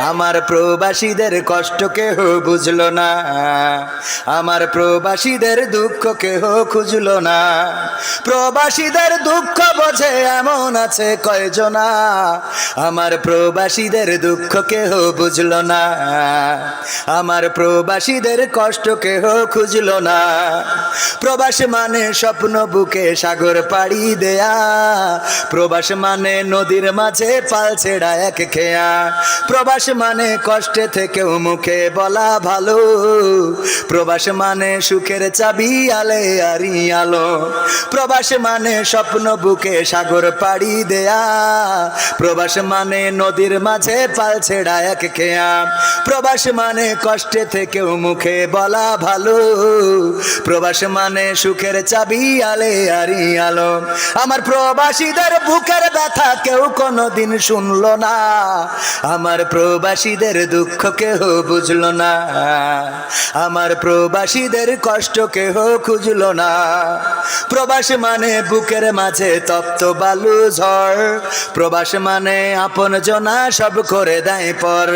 আমার প্রবাসীদের কষ্ট কেহ বুঝলো না। আমার প্রবাসীদের দুঃখ কেহ খুঁজলো না। প্রবাসীদের দুঃখ বোঝে এমন আছে কয়জনা। আমার প্রবাসীদের দুঃখ কেহ বুঝলো না। আমার প্রবাসীদের কষ্ট কেহ খুঁজলো না। প্রবাস মানে স্বপ্ন বুকে সাগর পাড়ি দেয়া। প্রবাস মানে নদীর মাঝে পাল ছেড়া এক খেয়া। প্রবাস মানে কষ্টে থেকেও মুখে বলা ভালো। প্রবাস মানে সুখের চাবি, আলে আরি আলো। প্রবাস মানে স্বপ্ন বুকে সাগর পাড়ি দেয়া। প্রবাস মানে নদীর মাঝে পাল ছেড়া এক খেয়া। প্রবাস মানে কষ্টে থেকেও মুখে বলা ভালো। প্রবাস মানে সুখের চাবি, আলে আরি আলো। আমার প্রবাসীদের বুকের ব্যথা কেউ কোনোদিন শুনলো না। আমার প্রবাসীদের দুঃখ কেউ বুঝলো না। আমার প্রবাসীদের কষ্ট কেহ খুঁজলো না। প্রবাস মানে বুকের মাঝে তপ্ত বালু ঝড়। প্রবাস মানে আপন জনা সব করে দেয় পর।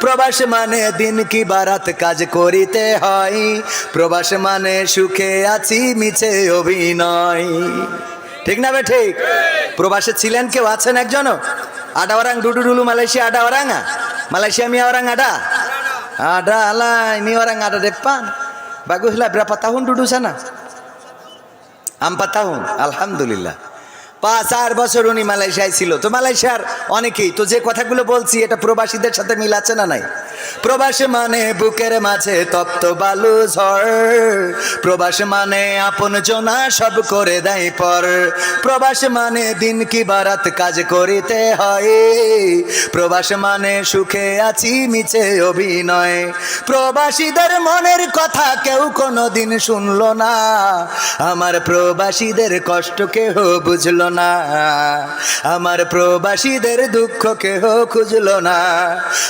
প্রবাস মানে দিন কি বারাত কাজ করিতে হয়। প্রবাস মানে সুখে আছি, মিছে অভিনয়। ঠিক না বে ঠিক? প্রবাসে ছিলেন কেউ? আছেন একজনও? আডা dulu Malaysia ada orang ah Malaysia mi orang ada lah ini orang ada depan baguslah berapa tahun duduk sana empat tahun alhamdulillah পাঁচ চার বছর উনি মালয়েশিয়ায় ছিল তো মালয়েশিয়ার অনেকেই তো যে কথাগুলো বলছি এটা প্রবাসীদের সাথে মিল আছে না নাই প্রবাস মানে বুকের মাঝে তপ্ত বালু ঝড়। প্রবাস মানে আপন জনা সব করে দেয় পর। প্রবাস মানে দিন কি বারাত কাজ করিতে হয়। প্রবাস মানে সুখে আছি মিছে অভিনয়। প্রবাসীদের মনের কথা কেউ কোনো দিন শুনলো না। আমার প্রবাসীদের কষ্ট কেহ বুঝলো না। আমার প্রবাসীদের দুঃখ কেহ খুঁজলো না।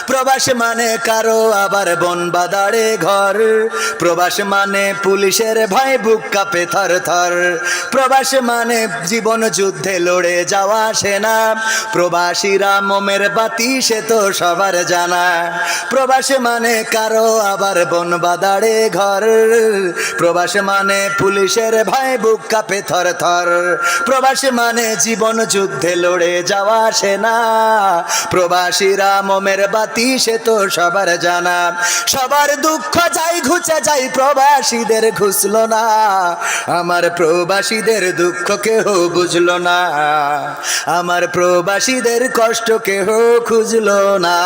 প্রবাস মানে কারও আবার বন বাদারে ঘর। প্রবাস মানে পুলিশের ভয়, বুক কাপে থর থর। প্রবাস মানে জীবন যুদ্ধে লড়ে যাওয়া সেনা। প্রবাসীরা মোমের বাতি, সে তো সবার জানা। প্রবাস মানে কারও আবার বন বাদারে ঘর। প্রবাস মানে পুলিশের ভয়, বুক কাপে থর থর। প্রবাস মানে জীবন যুদ্ধে লড়ে যাওয়া সেনা। প্রবাসীরা মোমের বাতি, সে তো সবার জানা, সবার দুঃখ যাই ঘুচে যাই প্রবাসীদের ঘুষলো না। আমার প্রবাসীদের দুঃখ কেহ বুঝলো না, আমার প্রবাসীদের কষ্ট কেহ খুঁজলো না।